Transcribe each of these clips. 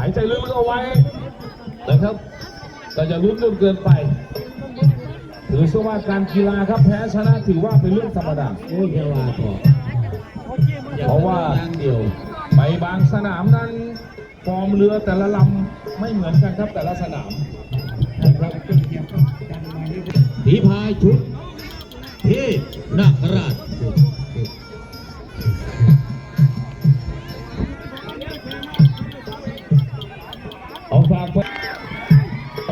ายใจลึกๆเอาไว้นะครับก็จะลุ้นจนเกินไปถือซะว่าการกีฬาครับแพ้ชนะถือว่าเป็นเรื่องธรรมดาโอ้ยอยาวาพอเพราะว่าอย่างเดียวไปบางสนามนั้นฟอร์มเรือแต่ละลำไม่เหมือนกันครับแต่ละสนามนะครับผีพายชุดเทพนาคราช ม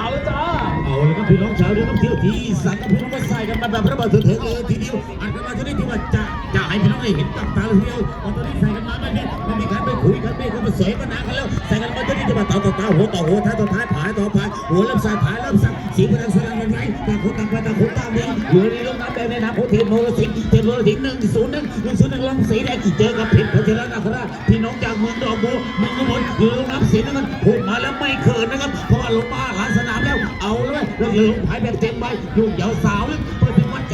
าแล้วจ้า เอาเลยครับพี่น้องชาวเรือท่องเที่ยวที่สังกับพี่น้องมาใส่กันมาแบบระเบิดเถิดๆเลยทีเดียวอันกันมาจะได้ที่ว่าจ้า พี่น้องได้เห็นกับตาเลยเดียวตอนนี้ใส่กันมาแบบนี้ไม่มีการไปคุยกันไม่เข้ามาเสยมานานกันแล้วใส่กันมาจะได้ที่ว่าต่อต่อต่อหัวต่อหัวท้ายต่อท้ายผายต่อผายหัวเริ่มใส่ผายเริ่มสั่งสีพลังแสดงกันไงต่างคนต่างไปต่างคนต่างเมืองเหลือในลงน้ำแดงในน้ำโพเทนโนรสิงเทนโนรสิงหนึ่งศูนย์หนึ่งหนึ่งศูนย์หนึ่งลำสีแดงเจอกับเพชรพัชรนาคราชพี่น้องจากเมืองดอกบัวเมืองอุบลเหลือลงน้ำสีนั่นมันพูดมาแล้วไม่เขินนะครับเพราะว่าลงมาหลายสนามแล้วเอาเลยแล้วเหลือลงผายแบบเต็มใบยุ่งเหยาสาวเลย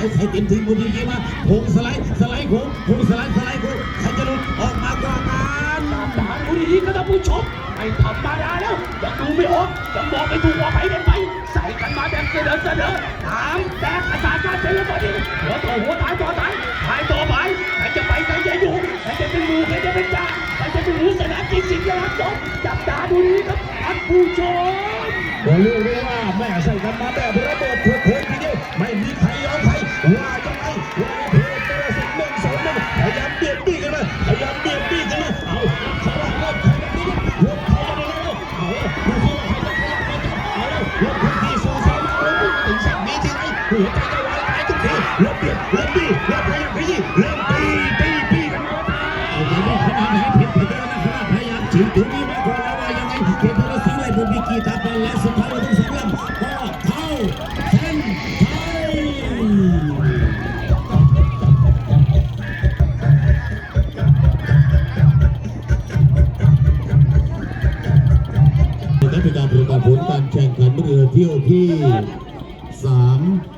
ดถึงวัดใจใส่เต็มทีมบุญยีมาโค้งสไลด์สไลด์โค้งโค้งสไลด์สไลด์โค้งใครจะหลุดออกมากว่ากันตามดูดีๆก็ท่านผู้ชมไม่ธรรมดาแล้วยังดูไม่ออกยังบอกไม่ถูกว่าไปได้ไหมใส่กันมาแบบเสนอเสนอถามแตกอาสาการเป็นแล้วตอนนี้หัวต่อหัวตายต่อตายตายต่อไปใครจะไปใครจะอยู่ใครจะเป็นหมูใครจะเป็นจ่าใครจะเป็นหมูสนามจริงจริงๆนะครับจบจับตาดูดีครับท่านผู้ชมก็เรียกได้ว่าแม่ใส่กันมาแบบ หัวใจจะวายตายทุกทีเริ่มบีเริ่มบีเริ่มพยายามขยี้เริ่มตีตีตีกันมาเอาใจว่าขนาดไหนเพชรพัชรนาคราชพยายามฉีกตรงนี้มาก่อนแล้วว่ายังไงเพชรพัชรสิงห์ไล่บนวิกีตาบอลและสุดท้ายเราต้องสองลำก็เข้าเส้นชัยเป็นการประกาศผลการแข่งขันเรือเที่ยวที่ 3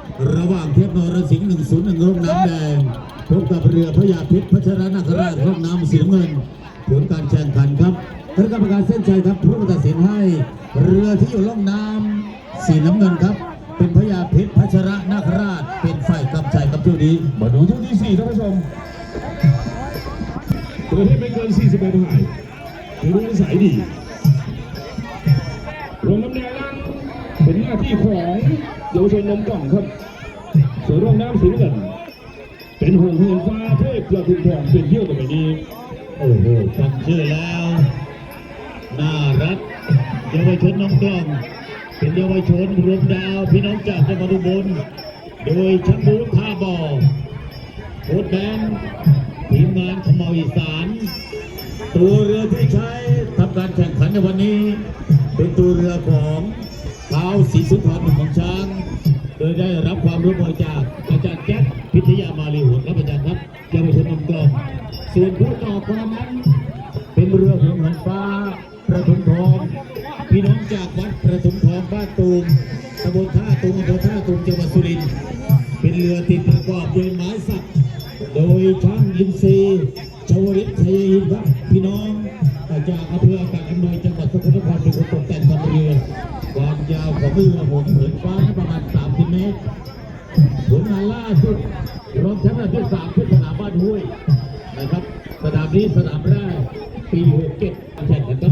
ระหว่งเทพนรสิงห์101ร่มน้ำแดงพบกับเรือพระยาพชรพัชรนาคราชร่มน้ำสีเงินผลการแข่งขันครับคณะกรรมการเส้นชัยครับผู้ตัดสินให้ เรือที่อยู่ร่องน้ำสีน้ำเงินครับ เป็นพระยาพชรพัชรนาคราช เป็นฝ่ายกำชัยครับเที่ยวนี้มาดูช่วงที่สี่ท่านผู้ชมตัวที่ไม่เกิน41หายถือว่านิสัยดีรวมน้ำแดงนั้นเป็นหน้าที่ของเยาวชนนมกล่องครับ ส่วนร่องน้ำสีเงินเป็นห่วงเหือนฟ้าเทพประทุมทองเป็นเที่ยวต่อไปนี้ โอ้โหฟังชื่อแล้ว น่ารักเยาวชนน้องกล้อง เป็นเยาวชนรวมดาวพี่น้องจากจังหวัดอุบลโดยชัมบูท่าบ่อโค้ดแบนทีมงานขมเมาอีสาน ตัวเรือที่ใช้ทำการแข่งขันในวันนี้ เป็นตัวเรือของเท้าศรีสุนทรหนุ่มของช้าง โดยได้รับความร่วมมือจากอาจารย์แจ็คพิทยามาลีหุ่นครับอาจารย์ครับเยาวชนนำกลองส่วนผู้ต่อกรนั้น เป็นเรือหงส์หันฟ้าประทุมทองพี่น้องจากวัดประทุมทองบ้านตูมตำบลท่าตูมอำเภอท่าตูมจังหวัดสุรินทร์เป็นเรือติดประกอบด้วยไม้สัก โดยช่างยินซีชวริตชัยยินครับพี่น้องจากอำเภออากาศอำนวยจังหวัดสกลนครเป็นคนตกแต่งทำเรือความยาวของเรือหงส์เหินฟ้าประมาณ 30 เมตร ผลงานล่าสุดรองแชมป์อันดับที่สามที่สนามบ้านห้วยนะครับ สนามนี้สนามแรกปี 67